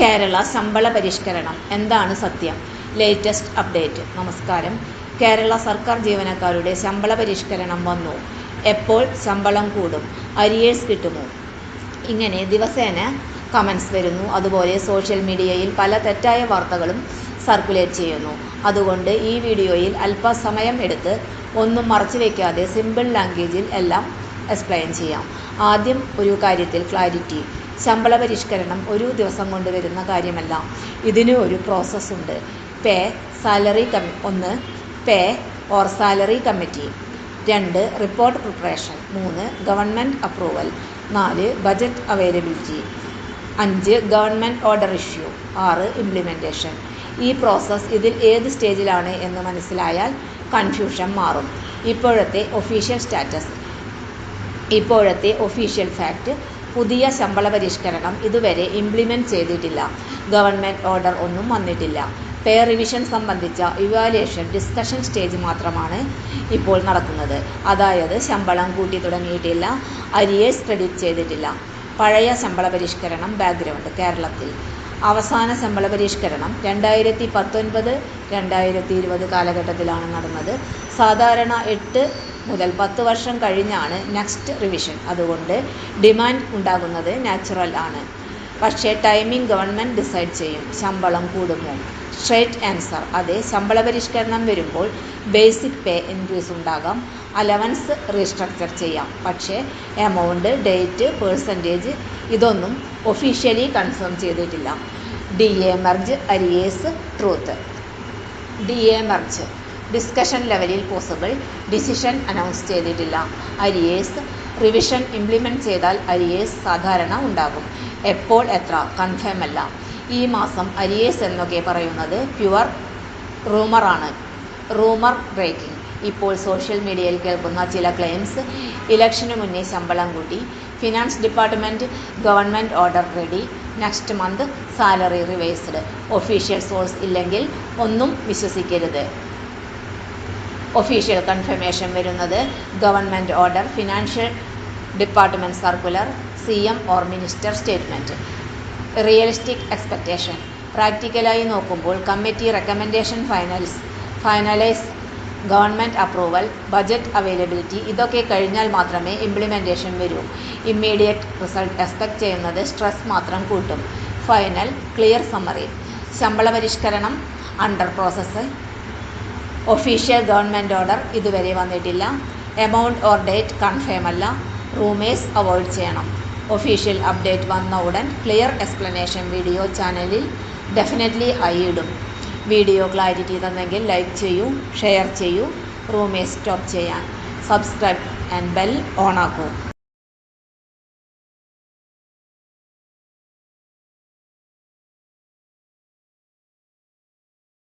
കേരള ശമ്പള പരിഷ്കരണം. എന്താണ് സത്യം? ലേറ്റസ്റ്റ് അപ്ഡേറ്റ് നമസ്കാരം. കേരള സർക്കാർ ജീവനക്കാരുടെ ശമ്പള പരിഷ്കരണം വന്നു. എപ്പോൾ ശമ്പളം കൂടും? അരിയേഴ്സ് കിട്ടുമോ? ഇങ്ങനെ ദിവസേന കമൻസ് വരുന്നു. അതുപോലെ സോഷ്യൽ മീഡിയയിൽ പല തെറ്റായ വാർത്തകളും സർക്കുലേറ്റ് ചെയ്യുന്നു. അതുകൊണ്ട് ഈ വീഡിയോയിൽ അല്പസമയം എടുത്ത് ഒന്നും മറച്ചു വയ്ക്കാതെ സിമ്പിൾ ലാംഗ്വേജിൽ എല്ലാം എക്സ്പ്ലെയിൻ ചെയ്യാം. ആദ്യം ഒരു കാര്യത്തിൽ ക്ലാരിറ്റി ശമ്പള പരിഷ്കരണം ഒരു ദിവസം കൊണ്ട് വരുന്ന കാര്യമല്ല. ഇതിന് ഒരു പ്രോസസ്സ് ഉണ്ട്. പേ സാലറി കമ്മി ഒന്ന് പേ ഓർ സാലറി കമ്മിറ്റി രണ്ട് റിപ്പോർട്ട് പ്രിപ്പറേഷൻ മൂന്ന് ഗവൺമെന്റ് അപ്രൂവൽ നാല് ബജറ്റ് അവൈലബിലിറ്റി അഞ്ച് ഗവൺമെന്റ് ഓർഡർ ഇഷ്യൂ ആറ് ഇംപ്ലിമെന്റേഷൻ ഈ പ്രോസസ്സ് ഇതിൽ ഏത് സ്റ്റേജിലാണ് എന്ന് മനസ്സിലായാൽ കൺഫ്യൂഷൻ മാറും. ഇപ്പോഴത്തെ ഒഫീഷ്യൽ സ്റ്റാറ്റസ് ഇപ്പോഴത്തെ ഒഫീഷ്യൽ ഫാക്റ്റ് പുതിയ ശമ്പള പരിഷ്കരണം ഇതുവരെ ഇംപ്ലിമെന്റ് ചെയ്തിട്ടില്ല. ഗവൺമെന്റ് ഓർഡർ ഒന്നും വന്നിട്ടില്ല. പേ റിവിഷൻ സംബന്ധിച്ച ഇവാലുവേഷൻ ഡിസ്കഷൻ സ്റ്റേജ് മാത്രമാണ് ഇപ്പോൾ നടക്കുന്നത്. അതായത് ശമ്പളം കൂട്ടി തുടങ്ങിയിട്ടില്ല അരിയേഴ്സ് ക്രെഡിറ്റ് ചെയ്തിട്ടില്ല. പഴയ ശമ്പള പരിഷ്കരണം ബാക്ക്ഗ്രൗണ്ട് കേരളത്തിൽ. അവസാന ശമ്പള പരിഷ്കരണം രണ്ടായിരത്തി പത്തൊൻപത് രണ്ടായിരത്തി ഇരുപത് കാലഘട്ടത്തിലാണ് നടന്നത്. സാധാരണ എട്ട് മുതൽ പത്ത് വർഷം കഴിഞ്ഞാണ് നെക്സ്റ്റ് റിവിഷൻ അതുകൊണ്ട് ഡിമാൻഡ് ഉണ്ടാകുന്നത് നാച്ചുറൽ ആണ്. പക്ഷേ ടൈമിംഗ് ഗവൺമെന്റ് ഡിസൈഡ് ചെയ്യും. ശമ്പളം കൂടുമോ? സ്ട്രേറ്റ് ആൻസർ അതെ ശമ്പള പരിഷ്കരണം വരുമ്പോൾ ബേസിക് പേ ഇൻക്രീസ് ഉണ്ടാകാം. അലവൻസ് റീസ്ട്രക്ചർ ചെയ്യാം. പക്ഷേ എമൗണ്ട് ഡേറ്റ് പേഴ്സന്റേജ് ഇതൊന്നും ഒഫീഷ്യലി കൺഫേം ചെയ്തിട്ടില്ല. D A merge arrears truth D A merge discussion ലെവലിൽ പോസിബിൾ ഡിസിഷൻ അനൗൺസ് ചെയ്തിട്ടില്ല. അരിയേഴ്സ് റിവിഷൻ ഇംപ്ലിമെന്റ് ചെയ്താൽ അരിയേഴ്സ് സാധാരണ ഉണ്ടാകും. എപ്പോൾ എത്ര? കൺഫേം അല്ല. ഈ മാസം അരിയേഴ്സ് എന്നൊക്കെ പറയുന്നത് പ്യുവർ റൂമറാണ് റൂമർ ബ്രേക്കിംഗ് ഇപ്പോൾ സോഷ്യൽ മീഡിയയിൽ കേൾക്കുന്ന ചില ക്ലെയിംസ് ഇലക്ഷന് മുന്നേ ശമ്പളം കൂട്ടി. Finance department government order ready next month salary revised official source ഇല്ലെങ്കിൽ ഒന്നും വിശ്വസിക്കരുത്. ഒഫീഷ്യൽ കൺഫർമേഷൻ വരുന്നത് government order financial department circular C M or minister statement realistic expectation പ്രാക്ടിക്കലായി നോക്കുമ്പോൾ committee recommendation finals finalise government approval budget availability ഇതൊക്കെ കഴിഞ്ഞാൽ മാത്രമേ implementation വരൂ. Immediate result expect ചെയ്യുന്നത് സ്ട്രെസ് മാത്രം കൂട്ടും. ഫൈനൽ ക്ലിയർ സമ്മറി ശമ്പള പരിഷ്കരണം under process official government order ഇതുവരെ വന്നിട്ടില്ല. എമൗണ്ട് ഓർ ഡേറ്റ് കൺഫേം അല്ല. റൂമേഴ്സ് അവോയ്ഡ് ചെയ്യണം. ഒഫീഷ്യൽ അപ്ഡേറ്റ് വന്ന ഉടൻ ക്ലിയർ എക്സ്പ്ലനേഷൻ വീഡിയോ ചാനലിൽ ഡെഫിനറ്റ്ലി ആയി ഇടും. വീഡിയോ ക്ലാരിറ്റി തന്നെങ്കിൽ ലൈക്ക് ചെയ്യൂ ഷെയർ ചെയ്യൂ റൂമേഴ്സ് സ്റ്റോപ്പ് ചെയ്യാൻ. Subscribe and bell on ആക്കൂ.